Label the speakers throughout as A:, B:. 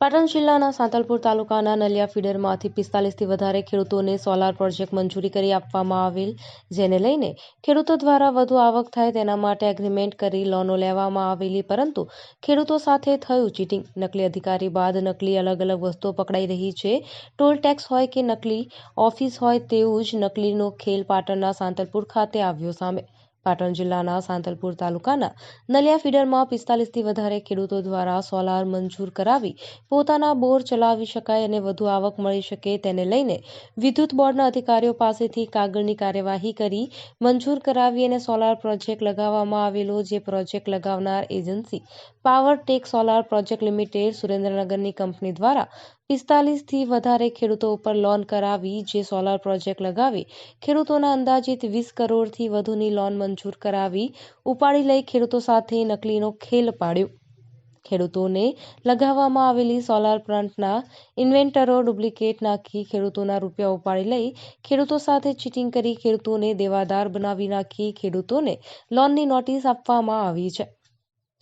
A: પાટણ જિલ્લાના સાંતલપુર તાલુકાના નલિયા ફીડરમાંથી પિસ્તાલીસથી વધારે ખેડૂતોને સોલાર પ્રોજેક્ટ મંજૂરી કરી આપવામાં આવેલ, જેને લઈને ખેડૂતો દ્વારા વધુ આવક થાય તેના માટે એગ્રીમેન્ટ કરી લોનો લેવામાં આવેલી, પરંતુ ખેડૂતો સાથે થયું ચીટિંગ. નકલી અધિકારી બાદ નકલી અલગ અલગ વસ્તુઓ પકડાઈ રહી છે. ટોલ ટેક્સ હોય કે નકલી ઓફિસ હોય તેવું જ નકલીનો ખેલ પાટણના સાંતલપુર ખાતે આવ્યો સામે. પાટણ જિલ્લાના સાંતલપુર તાલુકાના નલિયા ફીડરમાં પિસ્તાલીસથી વધારે ખેડૂતો દ્વારા સોલાર મંજૂર કરાવી પોતાના બોર ચલાવી શકાય અને વધુ આવક મળી શકે તેને લઈને વિદ્યુત બોર્ડના અધિકારીઓ પાસેથી કાગળની કાર્યવાહી કરી મંજૂર કરાવી અને સોલાર પ્રોજેક્ટ લગાવવામાં આવેલો જે project લગાવનાર agency power tech solar project limited સુરેન્દ્રનગરની company દ્વારા પિસ્તાલીસથી વધારે ખેડૂતો ઉપર લોન કરાવી, જે સોલાર પ્રોજેક્ટ લગાવી, ખેડૂતોના અંદાજિત વીસ કરોડથી વધુની લોન મંજૂર કરાવી, ઉપાડી લઈ ખેડૂતો સાથે નકલીનો ખેલ પાડ્યો. ખેડૂતોને લગાવવામાં આવેલી સોલાર પ્લાન્ટના ઇન્વેન્ટરો ડુપ્લિકેટ નાખી ખેડૂતોના રૂપિયા ઉપાડી લઈ, ખેડૂતો સાથે ચીટિંગ કરી ખેડૂતોને દેવાદાર બનાવી નાખી, ખેડૂતોને લોનની નોટિસ આપવામાં આવી છે.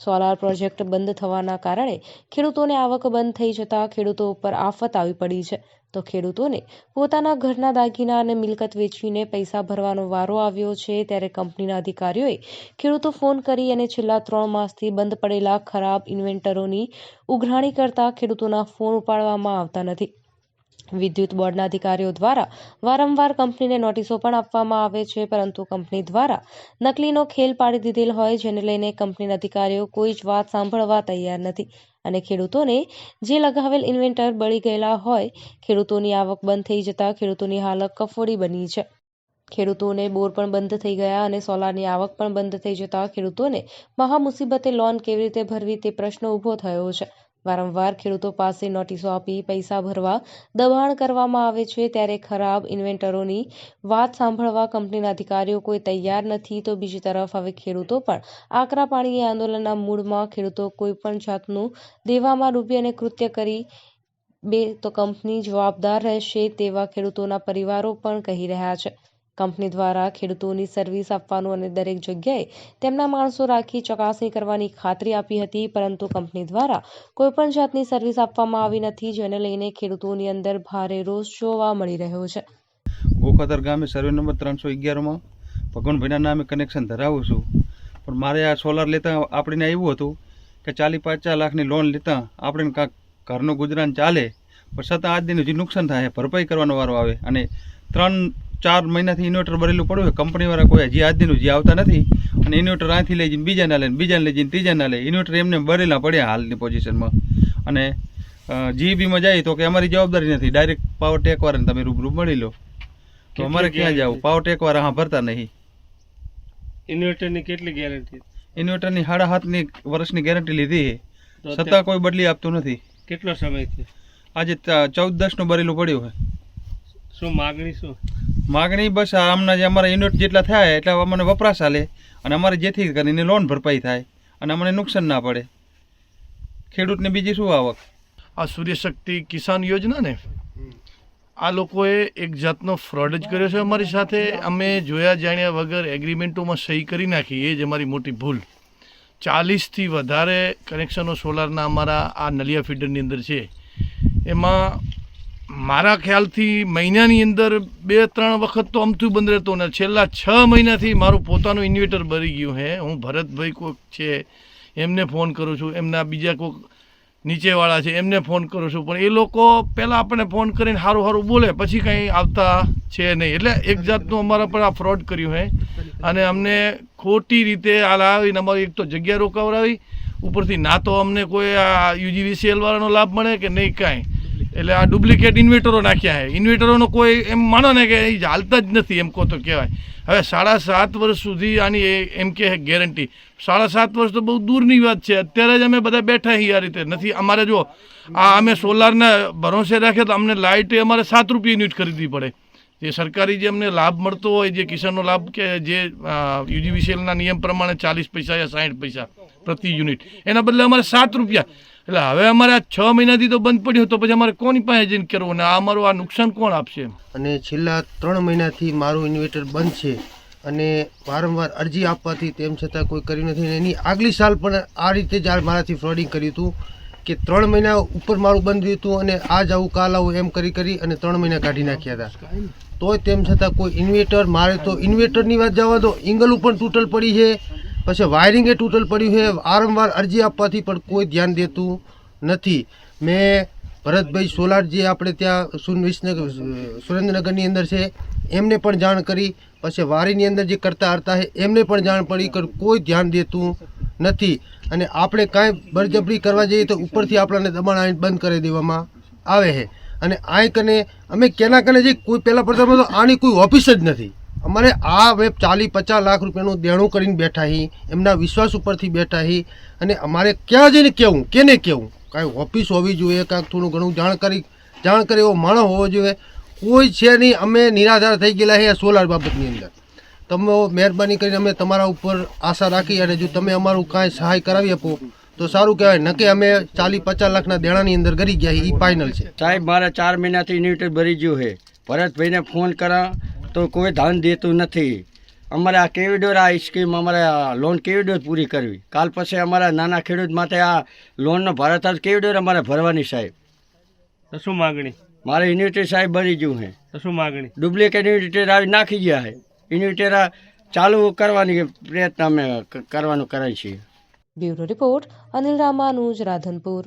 A: સોલાર પ્રોજેક્ટ બંધ થવાના કારણે ખેડૂતોને આવક બંધ થઈ જતા ખેડૂતો ઉપર આફત આવી પડી છે. તો ખેડૂતોને પોતાના ઘરના દાગીના અને મિલકત વેચીને પૈસા ભરવાનો વારો આવ્યો છે ત્યારે કંપનીના અધિકારીઓએ ખેડૂતો ફોન કરી અને છેલ્લા ત્રણ માસથી બંધ પડેલા ખરાબ ઇન્વેન્ટરોની ઉઘરાણી કરતા ખેડૂતોના ફોન ઉપાડવામાં આવતા નથી. વિદ્યુત બોર્ડના અધિકારીઓ દ્વારા વારંવાર કંપનીને નોટિસો પણ આપવામાં આવે છે, પરંતુ કંપની દ્વારા નકલીનો ખેલ પાડી દીધેલ હોય જેને લઈને કંપનીના અધિકારીઓ કોઈ જ વાત સાંભળવા તૈયાર નથી. અને ખેડૂતોને જે લગાવેલ ઇન્વેન્ટર બળી ગયેલા હોય, ખેડૂતોની આવક બંધ થઈ જતા ખેડૂતોની હાલત કફોડી બની છે. ખેડૂતોને બોર પણ બંધ થઈ ગયા અને સોલારની આવક પણ બંધ થઈ જતા ખેડૂતોને મહામુસીબતે લોન કેવી રીતે ભરવી તે પ્રશ્ન ઊભો થયો છે. વારંવાર ખેડૂતો પાસે નોટિસો આપી પૈસા ભરવા દબાણ કરવામાં આવે છે ત્યારે ખરાબ ઇન્વેન્ટરોની વાત સાંભળવા કંપનીના અધિકારીઓ કોઈ તૈયાર નથી તો બીજી તરફ હવે ખેડૂતો પણ આકરા પાણીએ આંદોલનના મૂળમાં ખેડૂતો કોઈ પણ જાતનું દેવામાં ડૂબી અને કૃત્ય કરી બે તો કંપની જવાબદાર રહેશે તેવા ખેડૂતોના પરિવારો પણ કહી રહ્યા છે. કંપની દ્વારા ખેડૂતોની સર્વિસ આપવાનું અને દરેક જગ્યાએ તેમના માણસો રાખી ચકાસણી કરવાની ખાતરી આપી હતી, પરંતુ કંપની દ્વારા કોઈપણ જાતની સર્વિસ આપવામાં આવી નથી, જેને લઈને ખેડૂતોની અંદર ભારે રોષ જોવા મળી રહ્યો છે.
B: ગોખાતર ગામે સર્વે નંબર ત્રણસો અગિયારમાં ભગવાનભાઈના નામે કનેક્શન ધરાવું છું. પણ મારે આ સોલાર લેતા આપણને આવ્યું હતું કે ચાલી પચાસ લાખની લોન લેતા આપણે કાંક ઘરનું ગુજરાન ચાલે, પણ છતાં આજ દિન હજી નુકસાન થાય, ભરપાઈ કરવાનો વારો આવે અને ત્રણ ચાર મહિનાથી ઇન્વર્ટર ભરેલું પડ્યું હોય કંપનીવાળા કોઈ હજી આજનું જે આવતા નથી. અને ઇન્વર્ટર અહીંથી લઈ જઈને બીજા ના લે ને બીજાને લઈ જઈને ત્રીજા ના લે ઇન્વર્ટર એમને ભરેલા પડ્યા હાલની પોઝિશનમાં અને જીબીમાં જાય તો કે અમારી જવાબદારી નથી. ડાયરેક્ટ પાવર ટેકવાળાને તમે રૂબરૂ મળી લો. તો અમારે ક્યાં જવું? પાવર ટેક વાળા હા ભરતા નહીં.
C: ઇન્વર્ટરની કેટલી ગેરંટી
B: ઇન્વર્ટરની સાડા સાતની વર્ષની ગેરંટી લીધી છતાં કોઈ બદલી આપતું નથી.
C: કેટલો સમય
B: આજે ચૌદ દસનું ભરેલું પડ્યું હોય
C: શું માગણી શું?
B: માગણી બસ આમના જે અમારા યુનિટ જેટલા થાય એટલા અમને વપરાશ હાલે અને અમારે જેથી કરીને લોન ભરપાઈ થાય અને અમને નુકસાન ના પડે. ખેડૂતને બીજી શું આવક?
D: આ સૂર્યશક્તિ કિસાન યોજના ને આ લોકોએ એક જાતનો ફ્રોડ જ કર્યો છે અમારી સાથે. અમે જોયા જાણ્યા વગર એગ્રીમેન્ટોમાં સહી કરી નાખી. એ જ અમારી મોટી ભૂલ. ચાલીસથી વધારે કનેક્શનો સોલારના અમારા આ નલિયા ફીડરની અંદર છે. એમાં મારા ખ્યાલથી મહિનાની અંદર બે, ત્રણ વખત તો અમથું બંધ રહેતો ને છેલ્લા છ મહિનાથી મારું પોતાનું ઇન્વેટર ભરી ગયું હે. હું ભરતભાઈ કોઈક છે, એમને ફોન કરું છું, એમના બીજા કોઈક નીચેવાળા છે, એમને ફોન કરું છું. પણ એ લોકો પહેલાં આપણને ફોન કરીને સારું સારું બોલે, પછી કંઈ આવતા છે નહીં. એટલે એક જાતનું અમારા પર આ ફ્રોડ કર્યું હે. અને અમને ખોટી રીતે આ લાવીને અમારી એક તો જગ્યા રોકાવડાવી. ઉપરથી ના તો અમને કોઈ આ યુજીવીસીએલ વાળાનો લાભ મળે કે નહીં કાંઈ. એટલે આ ડુપ્લિકેટ ઇન્વેટરો નાખ્યા છે. ઇન્વર્ટરોનો કોઈ એમ માનો ને કે એ હાલતા જ નથી એમ કહો તો કહેવાય. હવે સાડા સાત વર્ષ સુધી આની એમ કે ગેરંટી. સાડા સાત વર્ષ તો બહુ દૂરની વાત છે. અત્યારે જ અમે બધા બેઠા છીએ આ રીતે. નથી, અમારે જો આ અમે સોલારના ભરોસે રાખીએ તો અમને લાઇટ અમારે સાત રૂપિયા યુનિટ ખરીદવી પડે. જે સરકારી જે અમને લાભ મળતો હોય, જે કિસાનનો લાભ કે જે યુજીવીસીએલના નિયમ પ્રમાણે ચાલીસ પૈસા યા સાઠ પૈસા પ્રતિ યુનિટ. એના બદલે અમારે સાત રૂપિયા. એટલે હવે અમારે આ છ મહિનાથી તો બંધ પડ્યું તો પછી અમારે કોની પાસે જઈને કરવું અને આ અમારું આ નુકસાન કોણ આપશે
E: અને છેલ્લા ત્રણ મહિનાથી મારું ઇન્વર્ટર બંધ છે અને વારંવાર અરજી આપવાથી તેમ છતાં કોઈ કર્યું નથી એની આગલી સાલ પણ આ રીતે જ મારાથી ફ્રોડિંગ કર્યું હતું કે ત્રણ મહિના ઉપર મારું બંધ રહ્યું હતું અને આજ આવું કાલ આવું એમ કરી કરી અને ત્રણ મહિના કાઢી નાખ્યા હતા. તોય તેમ છતાં કોઈ ઇન્વેટર મારે તો ઇન્વેટરની વાત જવા દો ઇંગલું પણ તૂટલ પડી છે. પછી વાયરિંગે તૂટલ પડ્યું છે. વારંવાર અરજી આપવાથી પણ કોઈ ધ્યાન દેતું નથી. મેં ભરતભાઈ સોલાર જે આપણે ત્યાં સુન વિસનગર, સુરેન્દ્રનગરની અંદર છે, એમને પણ જાણ કરી. પછી વારીની અંદર જે કરતા હરતા છે એમને પણ જાણ પડી કે કોઈ ધ્યાન દેતું નથી. અને આપણે કાંઈ બળજબરી કરવા જઈએ તો ઉપરથી આપણને દબાણ આવીને બંધ કરી દેવામાં આવે છે. અને આ કને, અમે કેના કને જે કોઈ પહેલાં પડતા તો આની કોઈ ઓફિસ જ નથી. અમારે આ હવે ચાલીસ પચાસ લાખ રૂપિયાનું દેણું કરીને બેઠા હી, એમના વિશ્વાસ ઉપરથી બેઠા હી અને અમારે ક્યાં જઈને કહેવું કેને કહેવું કાંઈ ઓફિસ હોવી જોઈએ કાંઈક થોડું ઘણું જાણકારી જાણ કરે એવો માણસ હોવો જોઈએ. કોઈ છે નહીં, અમે નિરાધાર થઈ ગયેલા છે સોલાર બાબતની અંદર. તમે મહેરબાની કરીને અમે તમારા ઉપર આશા રાખી અને જો તમે અમારું કાંઈ સહાય કરાવી આપો, તો સારું કહેવાય. નકે અમે ચાલીસ પચાસ લાખના દેણાની અંદર ગરી ગયા એ ફાઇનલ છે.
F: સાહેબ, મારા ચાર મહિનાથી ઇન્વિટર ભરી ગયું છે ભરતભાઈને ફોન કરા તો કોઈ ધન દેતું નથી. અમારે આ કેવી ડોર આ સ્કીમ અમારે આ લોન કેવી ડોર પૂરી કરવી? કાલ પછી અમારા નાના ખેડૂત માટે આ લોનનો ભારત હાલ કેવી ડોર અમારે ભરવાની સાહેબ?
C: તો શું માગણી?
F: મારે ઇન્વિટર સાહેબ ભરી ગયું છે
C: તો શું માગણી?
F: ડુપ્લિકેટ ઇન્વિટર આવી નાખી ગયા છે ઇન્વિટર આ ચાલુ કરવાની પ્રયત્ન અમે કરવાનું કરાય છીએ.
A: Bureau report Anil Ramanuj Radhanpur.